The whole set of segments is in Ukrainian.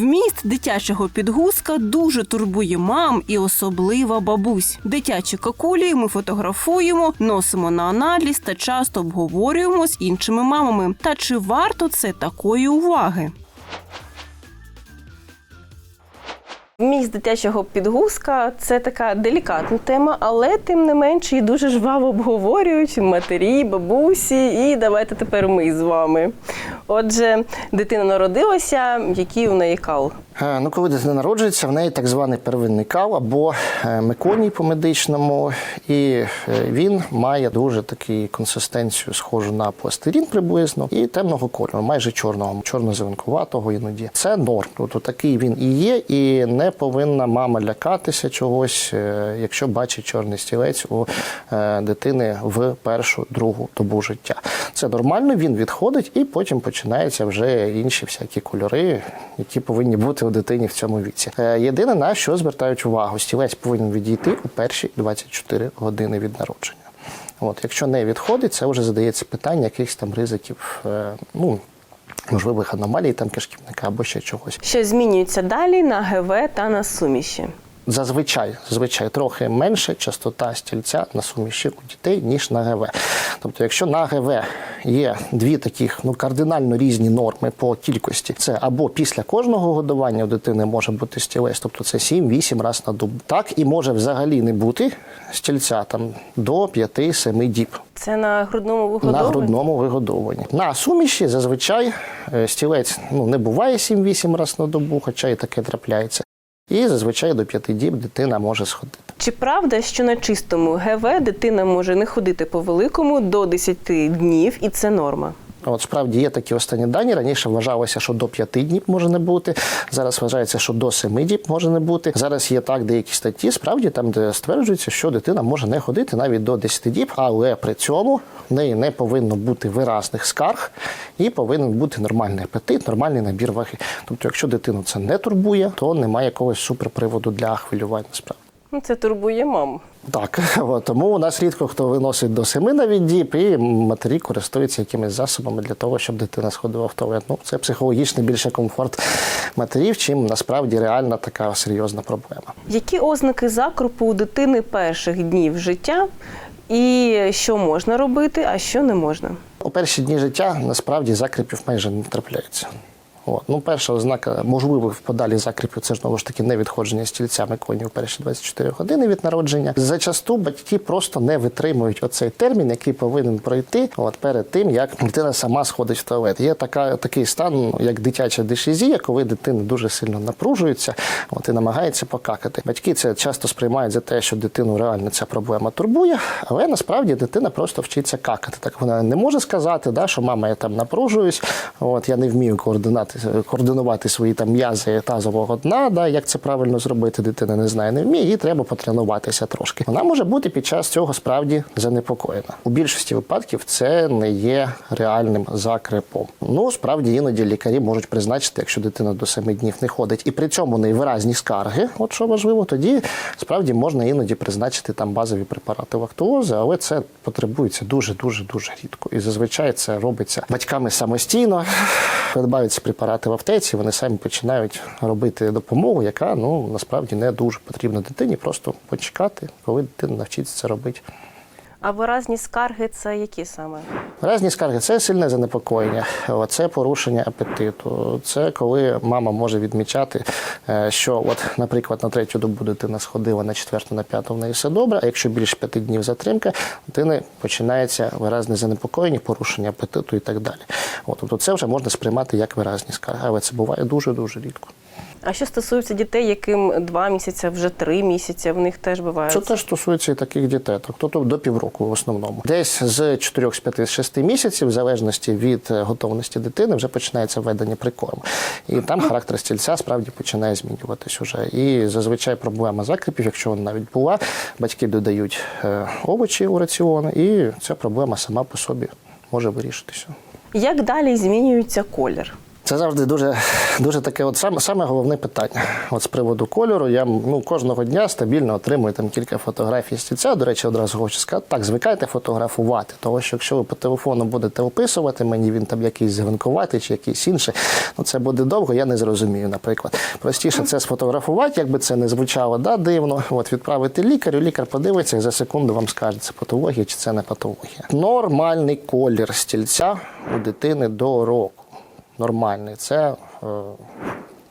Вміст дитячого підгузка дуже турбує мам і особливо бабусь. Дитячі кокулі ми фотографуємо, носимо на аналіз та часто обговорюємо з іншими мамами. Та чи варто це такої уваги? Вміст дитячого підгузка це така делікатна тема, але тим не менше і дуже жваво обговорюють матері, бабусі. І давайте тепер ми з вами. Отже, дитина народилася, який у неї кал? Е, Ну, коли дитина народжується, в неї так званий первинний кал або е, меконій по медичному, і е, він має дуже таку консистенцію, схожу на пластирін приблизно, і темного кольору, майже чорного, чорно-зеленкуватого іноді. Це норм. Тобто такий він і є, і не повинна мама лякатися чогось, якщо бачить чорний стілець у дитини в першу другу добу життя. Це нормально, він відходить, і потім починаються вже інші всякі кольори, які повинні бути дитині в цьому віці. Е, Єдине на що звертають увагу, стілець повинен відійти у перші 24 години від народження. От, якщо не відходить, це вже задається питання якихось там ризиків, е, ну можливих аномалій там кишківника або ще чогось. Що змінюється далі на ГВ та на суміші? Зазвичай, зазвичай трохи менше частота стільця на суміші у дітей, ніж на ГВ. Тобто, якщо на ГВ є дві таких ну кардинально різні норми по кількості, це або після кожного годування у дитини може бути стілець, тобто це 7-8 разів на добу. Так і може взагалі не бути стільця там до 5-7 діб. Це на грудному вигодовуванні? На грудному вигодовуванні. На суміші зазвичай е, стілець ну, не буває 7-8 разів на добу, хоча і таке трапляється. І зазвичай до п'яти діб дитина може сходити. Чи правда, що на чистому ГВ дитина може не ходити по великому до 10 днів, і це норма? От справді є такі останні дані. Раніше вважалося, що до 5 днів може не бути. Зараз вважається, що до 7 діб може не бути. Зараз є так деякі статті, справді там, де стверджується, що дитина може не ходити навіть до 10 діб, але при цьому в неї не повинно бути виразних скарг і повинен бути нормальний апетит, нормальний набір ваги. Тобто, якщо дитину це не турбує, то немає якогось суперприводу для хвилювання справді. Ну, Це турбує маму. Так, от, тому у нас рідко хто виносить до семи навіть діб, і матері користуються якимись засобами для того, щоб дитина сходила в туалет. Ну, це психологічний більше комфорт матерів, чим насправді реальна така серйозна проблема. Які ознаки закрупу у дитини перших днів життя, і що можна робити, а що не можна? У перші дні життя насправді закріпів майже не трапляється. От. Ну, перша ознака можливих подалі закріпів це ж знову ж таки не відходження стільцями коні в перші 24 години від народження. Зачасту батьки просто не витримують оцей термін, який повинен пройти от перед тим, як дитина сама сходить в туалет. Є така такий стан, як дитяча дишезія, коли дитина дуже сильно напружується, от і намагається покакати. Батьки це часто сприймають за те, що дитину реально ця проблема турбує, але насправді дитина просто вчиться какати. Так вона не може сказати, да, що мама я там напружуюсь, от я не вмію координати координувати свої там м'язи тазового дна, да, як це правильно зробити, дитина не знає, не вміє, їй треба потренуватися трошки. Вона може бути під час цього справді занепокоєна. У більшості випадків це не є реальним закрепом. Ну, справді іноді лікарі можуть призначити, якщо дитина до 7 днів не ходить, і при цьому невиразні скарги, от що важливо, тоді справді можна іноді призначити там базові препарати лактуози, але це потребується дуже дуже дуже рідко. І зазвичай це робиться батьками самостійно, придбаються препарати в аптеці, вони самі починають робити допомогу, яка ну насправді не дуже потрібна дитині. Просто почекати, коли дитина навчиться це робити. А виразні скарги це які саме? Разні скарги це сильне занепокоєння, це порушення апетиту. Це коли мама може відмічати, е, що, от, наприклад, на третю добу дитина сходила, на четверту, на п'яту в неї все добре. А якщо більше п'яти днів затримка, дитини починається виразне занепокоєння, порушення апетиту і так далі. От, тобто це вже можна сприймати як виразні скарги, але це буває дуже дуже рідко. А що стосується дітей, яким два місяці, вже три місяці, в них теж буває. Це теж стосується і таких дітей, тобто до півроку в основному. Десь з 4 з 5 з 6 місяців, в залежності від е, готовності дитини, вже починається введення прикорму. І там характер стільця справді починає змінюватись уже. І зазвичай проблема закріпів, якщо вона навіть була, батьки додають е, овочі у раціон, і ця проблема сама по собі може вирішитися. Як далі змінюється колір? Це завжди дуже, дуже таке, от саме, саме головне питання. От з приводу кольору, я ну, кожного дня стабільно отримую там кілька фотографій стільця. До речі, одразу хочу сказати, так, звикайте фотографувати, тому що якщо ви по телефону будете описувати мені, він там якийсь зеленкуватий чи якийсь інший, ну це буде довго, я не зрозумію, наприклад. Простіше це сфотографувати, якби це не звучало да, дивно. От відправити лікарю, лікар подивиться і за секунду вам скаже, це патологія чи це не патологія. Нормальний колір стільця у дитини до року нормальний. Це е,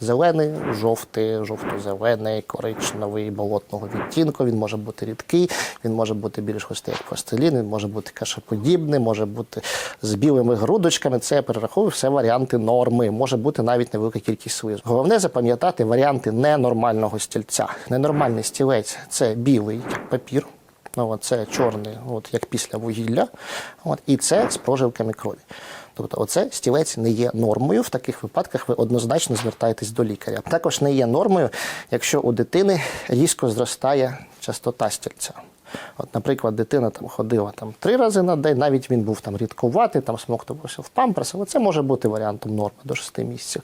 зелений, жовтий, жовто-зелений, коричневий, болотного відтінку. Він може бути рідкий, він може бути більш густий, як пластилін, він може бути кашеподібний, може бути з білими грудочками. Це я перераховую все варіанти норми. Може бути навіть невелика кількість слизу. Головне запам'ятати варіанти ненормального стільця. Ненормальний стілець це білий папір. Ну, от це чорний, от як після вугілля, от, і це з прожилками крові. Тобто, оце стілець не є нормою. В таких випадках ви однозначно звертаєтесь до лікаря. Також не є нормою, якщо у дитини різко зростає частота стільця. От, наприклад, дитина там ходила там три рази на день, навіть він був там рідкуватий, там смоктувався в памперс, але це може бути варіантом норми до 6 місяців.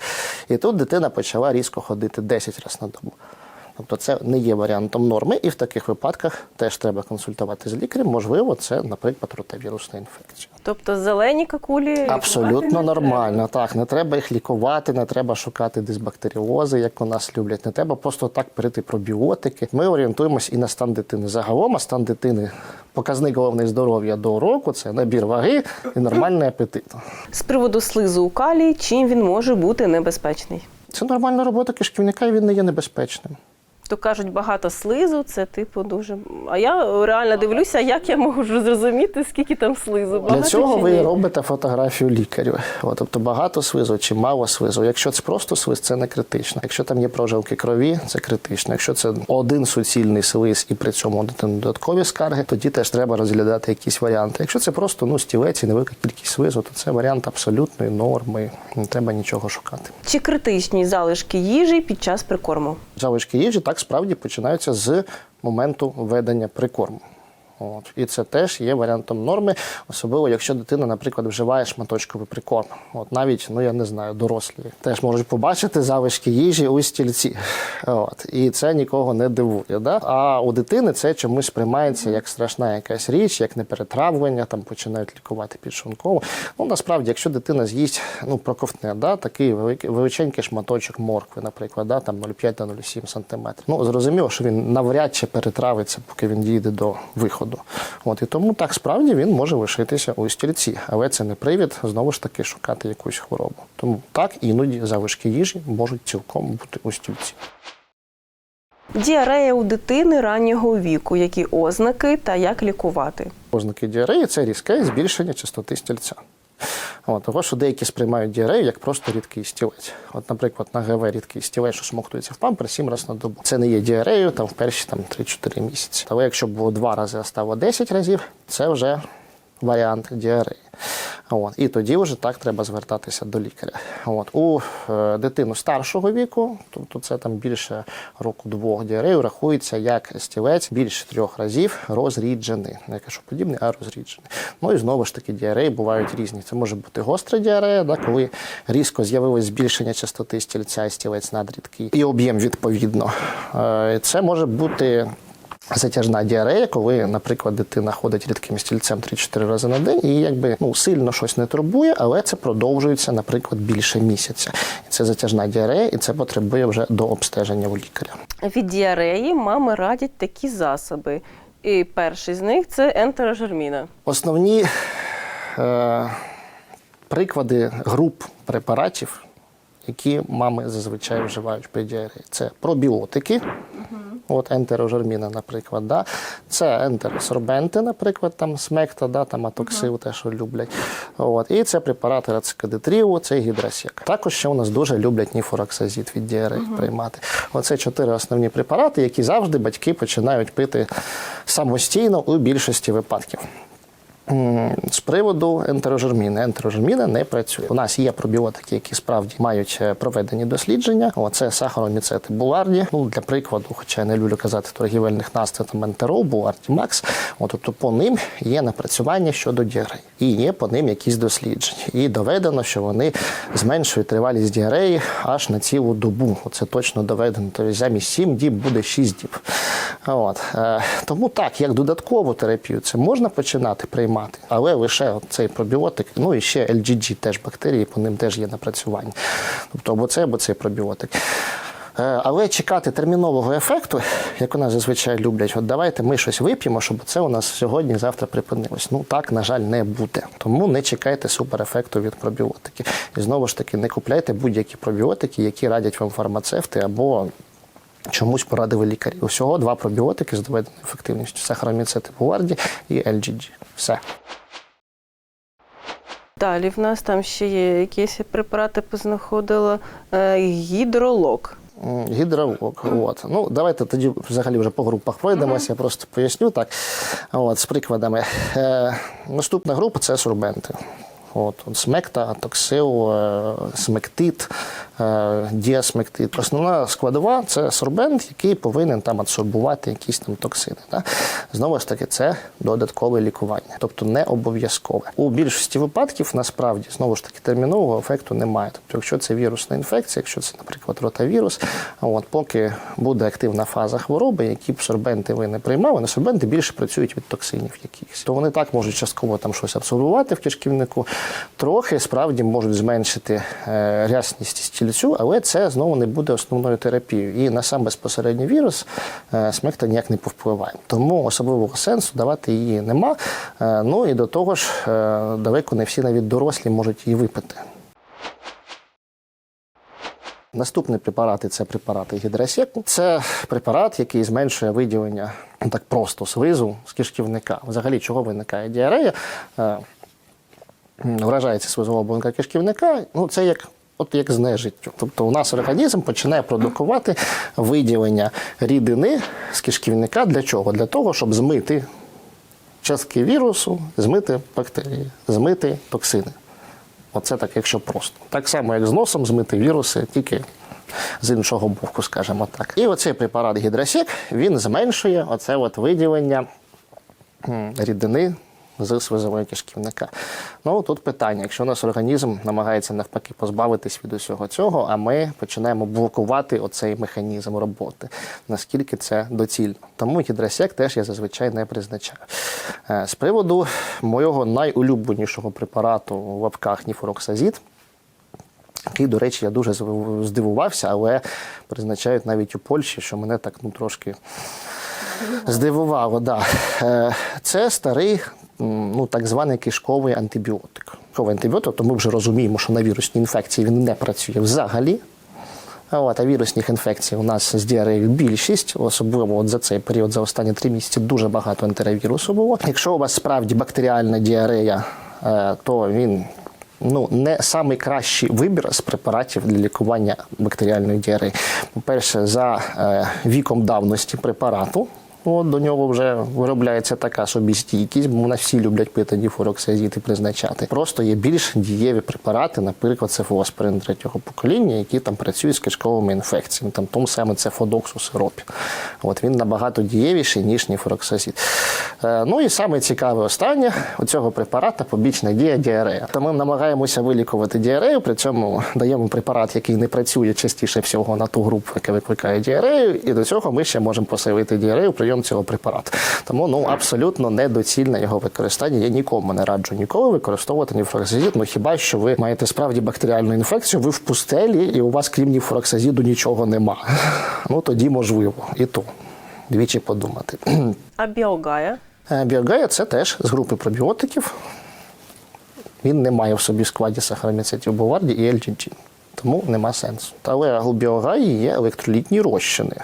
І тут дитина почала різко ходити 10 разів на добу. Тобто це не є варіантом норми, і в таких випадках теж треба консультувати з лікарем. Можливо, це, наприклад, ротавірусна інфекція. Тобто зелені какулі Абсолютно лікувати не. Так, не треба їх лікувати, не треба шукати дисбактеріози, як у нас люблять. Не треба просто так перейти пробіотики. Ми орієнтуємось і на стан дитини. Загалом, а стан дитини показник головне здоров'я до року це набір ваги і нормальний апетит. З приводу слизу у калії, чим він може бути небезпечний? Це нормальна робота кишківника, і він не є небезпечним. То кажуть, багато слизу, це типу дуже. А я реально дивлюся, як я можу зрозуміти, скільки там слизу. Для Багато цього чи ви робите фотографію лікарю. От, тобто багато слизу чи мало слизу. Якщо це просто слиз, це не критично. Якщо там є прожилки крові, це критично. Якщо це один суцільний слиз і при цьому додаткові скарги, тоді теж треба розглядати якісь варіанти. Якщо це просто ну стілець і невелика кількість слизу, то це варіант абсолютної норми. Не треба нічого шукати. Чи критичні залишки їжі під час прикорму? Залишки їжі так справді починаються з моменту ведення прикорму. От. І це теж є варіантом норми, особливо якщо дитина, наприклад, вживає шматочковий прикорм. От навіть, ну я не знаю, дорослі теж можуть побачити залишки їжі у стільці. От. І це нікого не дивує. Да? А у дитини це чомусь сприймається як страшна якась річ, як неперетравлення, там починають лікувати підшлунково. Ну насправді, якщо дитина з'їсть, ну проковтне, да, такий великий величенький шматочок моркви, наприклад, да, там 0,5 та 0,7 см. Ну зрозуміло, що він навряд чи перетравиться, поки він дійде до виходу. От і тому так справді він може лишитися у стільці, але це не привід знову ж таки шукати якусь хворобу. Тому так іноді залишки їжі можуть цілком бути у стільці. Діарея у дитини раннього віку, які ознаки та як лікувати? Ознаки діареї це різке збільшення частоти стільця. От, того, що деякі сприймають діарею як просто рідкий стілець. От, наприклад, на ГВ рідкий стілець, що смоктується в пампер сім разів на добу. Це не є діареєю там, в перші там, 3-4 місяці. Але якщо було два рази, а стало 10 разів, це вже варіант діареї. От, і тоді вже так треба звертатися до лікаря. От, у е, дитину старшого віку, тобто це там більше року двох діарею, рахується як стілець більше трьох разів розріджений. Не кажу подібний, а розріджений. Ну і знову ж таки діареї бувають різні. Це може бути гостра діарея, да, коли різко з'явилось збільшення частоти стільця і стілець надрідкий, і об'єм відповідно. Е, Це може бути Затяжна діарея, коли, наприклад, дитина ходить рідким стільцем 3-4 рази на день, і якби ну сильно щось не турбує, але це продовжується, наприклад, більше місяця. І це затяжна діарея, і це потребує вже до обстеження у лікаря. Від діареї мами радять такі засоби. І перший з них це ентерожерміна. Основні е, приклади груп препаратів, які мами зазвичай вживають при діареї, це пробіотики. От ентерожерміна, наприклад, да. це ентеросорбенти, наприклад, там смекта, да, там атоксил, те, що люблять. От. І це препарати рацикадитріу, це гідросек. Також ще у нас дуже люблять ніфороксазід від діареї приймати. Оце чотири основні препарати, які завжди батьки починають пити самостійно у більшості випадків. З приводу ентерожерміни. Ентерожерміна не працює. У нас є пробіотики, які справді мають е, проведені дослідження. Оце сахароміцети Буларді. Ну для прикладу, хоча я не люблю казати торгівельних назв, там ентерол, Буларді Макс. От, тобто по ним є напрацювання щодо діареї. І є по ним якісь дослідження. І доведено, що вони зменшують тривалість діареї аж на цілу добу. Оце точно доведено. Тобто замість 7 діб буде 6 діб. От. Е, тому так, як додаткову терапію, це можна починати приймати, але лише цей пробіотик, ну і ще LGG теж бактерії, по ним теж є напрацювання. Тобто або це, або цей пробіотик. Е, Але чекати термінового ефекту, як у нас зазвичай люблять, от давайте ми щось вип'ємо, щоб це у нас сьогодні, завтра припинилось. Ну так, на жаль, не буде. Тому не чекайте суперефекту від пробіотиків. І знову ж таки, не купляйте будь-які пробіотики, які радять вам фармацевти або чомусь порадили лікарі. Усього два пробіотики з доведеною ефективністю: сахароміцети Буварді і LGG. Все. Далі в нас там ще є якісь препарати познаходила е, гідролог. Гідролог. От. Ну, давайте тоді взагалі вже по групах пройдемося, я просто поясню так. От, з прикладами. Е, наступна група це сорбенти. От, смекта, токсил, е, смектит, е, діасмектит. Основна складова це сорбент, який повинен там адсорбувати якісь там токсини. Да? Знову ж таки, це додаткове лікування, тобто не обов'язкове. У більшості випадків насправді знову ж таки термінового ефекту немає. Тобто, якщо це вірусна інфекція, якщо це, наприклад, ротавірус, от поки буде активна фаза хвороби, які б сорбенти ви не приймали, на сорбенти більше працюють від токсинів якихось. То вони так можуть частково там щось абсорбувати в кишківнику, трохи справді можуть зменшити е, рясність стільцю, але це знову не буде основною терапією. І на сам безпосередній вірус е, смекта ніяк не повпливає. Тому особливого сенсу давати її нема. Е, ну і до того ж, далеко не всі навіть дорослі можуть її випити. Наступні препарати це препарати гідросек. Це препарат, який зменшує виділення так просто слизу з кишківника. Взагалі, чого виникає діарея? Вражається слизова оболонка кишківника. Ну, це як. От як з нежиттю. Тобто у нас організм починає продукувати виділення рідини з кишківника. Для чого? Для того, щоб змити частки вірусу, змити бактерії, змити токсини. Оце так, якщо просто. Так само, як з носом змити віруси, тільки з іншого боку, скажімо так. І оцей препарат гідросек він зменшує оце от виділення рідини з слизової кишківника. Ну тут питання: якщо у нас організм намагається навпаки позбавитись від усього цього, а ми починаємо блокувати оцей механізм роботи, наскільки це доцільно. Тому гідросек теж я зазвичай не призначаю. Е, З приводу моєго найулюбленішого препарату в лапках ніфороксазід, який, до речі, я дуже здивувався, але призначають навіть у Польщі, що мене так ну, трошки здивувало. Да. Е, Це старий, ну, так званий кишковий антибіотик. Кишковий антибіотик, то ми вже розуміємо, що на вірусні інфекції він не працює взагалі. От, а вірусних інфекцій у нас з діареєю більшість, особливо от за цей період, за останні три місяці, дуже багато ентеровірусу було. Якщо у вас справді бактеріальна діарея, е, то він ну, не найкращий вибір з препаратів для лікування бактеріальної діареї. По-перше, за е, віком давності препарату. От, до нього вже виробляється така собі стійкість, бо нас всі люблять пити діфороксазід і призначати. Просто є більш дієві препарати, наприклад, цефалоспорин третього покоління, які там працюють з кишковими інфекціями, там тому саме цефодокс у сиропі. От він набагато дієвіший, ніж ніфороксазід. Е, ну і саме цікаве останнє у цього препарата побічна дія діарея. То ми намагаємося вилікувати діарею, при цьому даємо препарат, який не працює частіше всього на ту групу, яка викликає діарею, і до цього ми ще можемо посилити діарею прийом цього препарату. Тому ну абсолютно недоцільне його використання. Я нікому не раджу ніколи використовувати ніфороксазід. Ну хіба що ви маєте справді бактеріальну інфекцію, ви в пустелі, і у вас крім ніфороксазіду нічого нема. Ну тоді можливо, і то двічі подумати. А біогая? Е, Біогея це теж з групи пробіотиків. Він не має в собі складі сахароміцетів Боварді і LGG, тому нема сенсу. Але біогаї є електролітні розчини,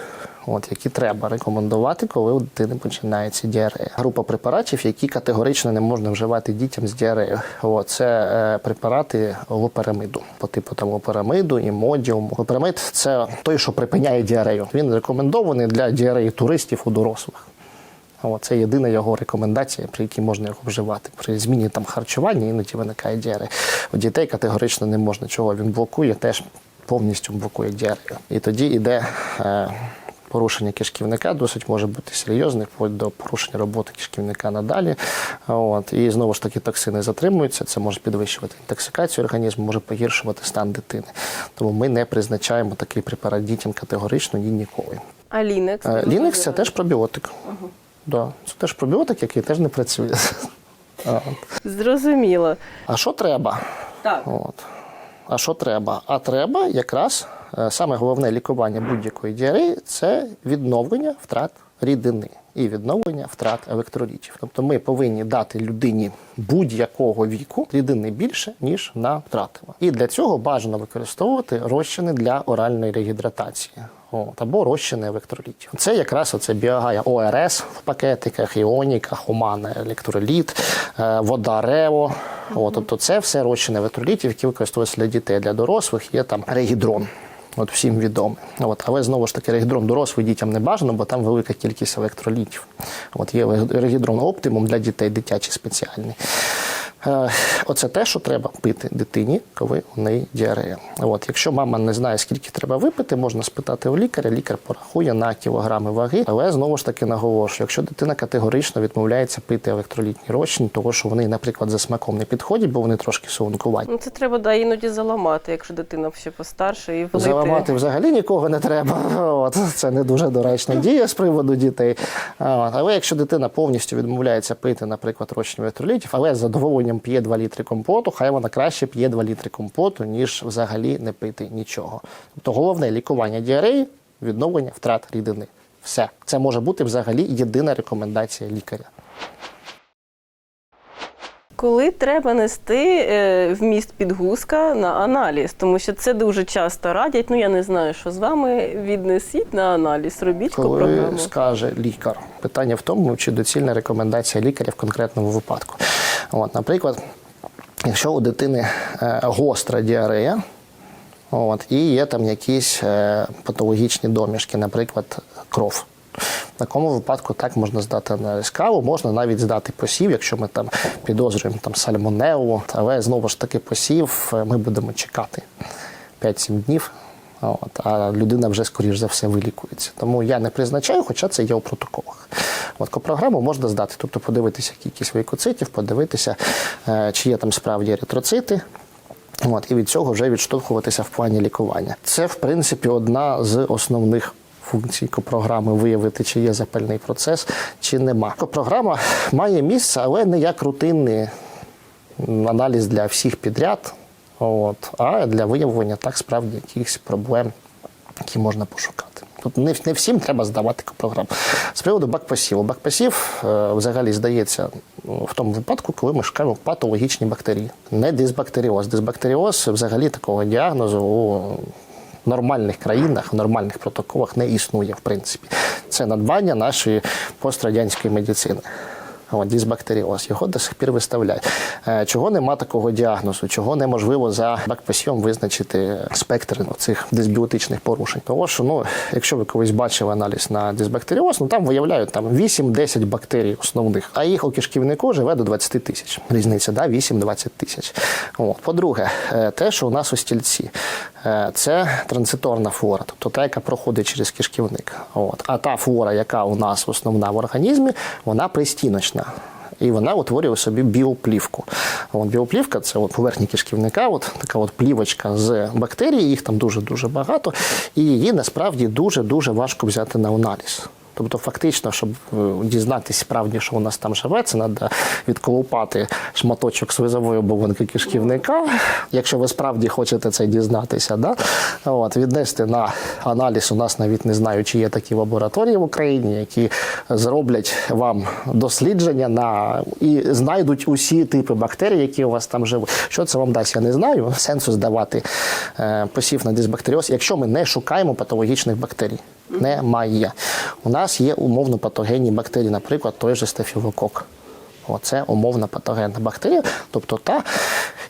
от, які треба рекомендувати, коли у дитини починається діарея. Група препаратів, які категорично не можна вживати дітям з діареєю. От, це е, препарати лоперамиду, по типу там лоперамиду і модіуму. Лоперамид це той, що припиняє діарею. Він рекомендований для діареї туристів у дорослих. О, це єдина його рекомендація, при якій можна його вживати. При зміні там харчування іноді виникає діарея. У дітей категорично не можна. Чого він блокує, теж повністю блокує діарею. І тоді йде. Е, Порушення кишківника досить може бути серйозне, вплоть до порушення роботи кишківника надалі. От. І знову ж таки токсини затримуються, це може підвищувати інтоксикацію організму, може погіршувати стан дитини. Тому ми не призначаємо такий препарат дітям категорично ні ніколи. А Лінекс? Е, Лінекс це теж пробіотик. Да, це теж пробіотик, який теж не працює. Зрозуміло. А що треба? Так. От. А що треба? А треба якраз е, саме головне лікування будь-якої діареї це відновлення втрат рідини і відновлення втрат електролітів. Тобто ми повинні дати людині будь-якого віку рідини більше, ніж вона втратила. І для цього бажано використовувати розчини для оральної регідратації. От, або розчини електролітів. Це якраз оце біогая ОРС в пакетиках, іоніка, хумана електроліт, вода Рео. От, тобто це все розчини електролітів, які використовуються для дітей, для дорослих є там регідрон. От всім відоме. От, але знову ж таки, регідрон дорослий дітям не бажано, бо там велика кількість електролітів. От є регідрон оптимум для дітей, дитячий спеціальний. Е, Оце те, що треба пити дитині, коли у неї діарея. От, якщо мама не знає, скільки треба випити, можна спитати у лікаря. Лікар порахує на кілограми ваги. Але знову ж таки наголошую, якщо дитина категорично відмовляється пити електролітні розчини, того що вони, наприклад, за смаком не підходять, бо вони трошки солонкуваті. Ну це треба да, іноді заламати, якщо дитина ще постарше і влити. Заламати взагалі нікого не треба. От, це не дуже доречна дія з приводу дітей. От, але якщо дитина повністю відмовляється пити, наприклад, розчин електролітів, але з задоволенням п'є 2 літри компоту, хай вона краще п'є 2 літри компоту, ніж взагалі не пити нічого. Тобто головне лікування діареї, відновлення втрат рідини. Все. Це може бути взагалі єдина рекомендація лікаря. Коли треба нести е, вміст підгузка на аналіз, тому що це дуже часто радять. Ну я не знаю, що з вами віднесіть на аналіз, робіть Коли програму. скаже лікар. Питання в тому, чи доцільна рекомендація лікаря в конкретному випадку. От, наприклад, якщо у дитини е, гостра діарея, от, і є там якісь е, патологічні домішки, наприклад, кров. В такому випадку так можна здати аналіз каву, можна навіть здати посів, якщо ми там підозрюємо там сальмонеллу, але знову ж таки посів е, ми будемо чекати 5-7 днів. От, а людина вже, скоріш за все, вилікується. Тому я не призначаю, хоча це є у протоколах. От можна здати, тобто подивитися кількість лейкоцитів, подивитися, е, чи є там справді еритроцити. От, і від цього вже відштовхуватися в плані лікування. Це, в принципі, одна з основних функцій програми виявити, чи є запальний процес, чи нема. Програма має місце, але не як рутинний аналіз для всіх підряд, от, а для виявлення так справді якихось проблем, які можна пошукати. Тобто не, не всім треба здавати програму. З приводу бакпасіву. Бакпасів е, взагалі здається в тому випадку, коли ми шукаємо патологічні бактерії. Не дисбактеріоз. Дисбактеріоз взагалі такого діагнозу у нормальних країнах, в нормальних протоколах не існує, в принципі. Це надбання нашої пострадянської медицини. Дисбактеріоз, його до сих пір виставляють. Е, Чого нема такого діагнозу, чого неможливо за бакпасіом визначити спектр цих дисбіотичних порушень. Тому що, ну, якщо ви колись бачили аналіз на дисбактеріоз, ну там виявляють там 8-10 бактерій основних, а їх у кишківнику живе до 20 тисяч. Різниця, да? 8-20 тисяч. По-друге, е, те, що у нас у стільці, це транзиторна флора, тобто та, яка проходить через кишківник. От. А та флора, яка у нас основна в організмі, вона пристіночна. І вона утворює собі біоплівку. От біоплівка це от поверхня кишківника, от така от плівочка з бактерій, їх там дуже-дуже багато, і її насправді дуже-дуже важко взяти на аналіз. Тобто, фактично, щоб е, дізнатися справді, що у нас там живе, це треба відколупати шматочок слизової оболонки кишківника, якщо ви справді хочете це дізнатися, да? От, віднести на аналіз. У нас навіть не знаю, чи є такі лабораторії в Україні, які зроблять вам дослідження на і знайдуть усі типи бактерій, які у вас там живуть. Що це вам дасть? Я не знаю. Сенсу здавати е, посів на дисбактеріоз, якщо ми не шукаємо патологічних бактерій. Немає. У нас є умовно патогенні бактерії, наприклад, той же стафілокок. Оце умовна патогенна бактерія, тобто та,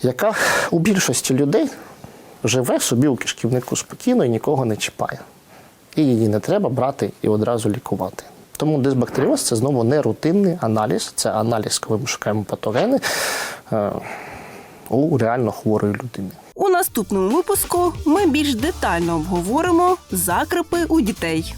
яка у більшості людей живе собі у кишківнику спокійно і нікого не чіпає. І її не треба брати і одразу лікувати. Тому дисбактеріоз це знову не рутинний аналіз, це аналіз, коли ми шукаємо патогени е, у реально хворої людини. У наступному випуску ми більш детально обговоримо закрипи у дітей.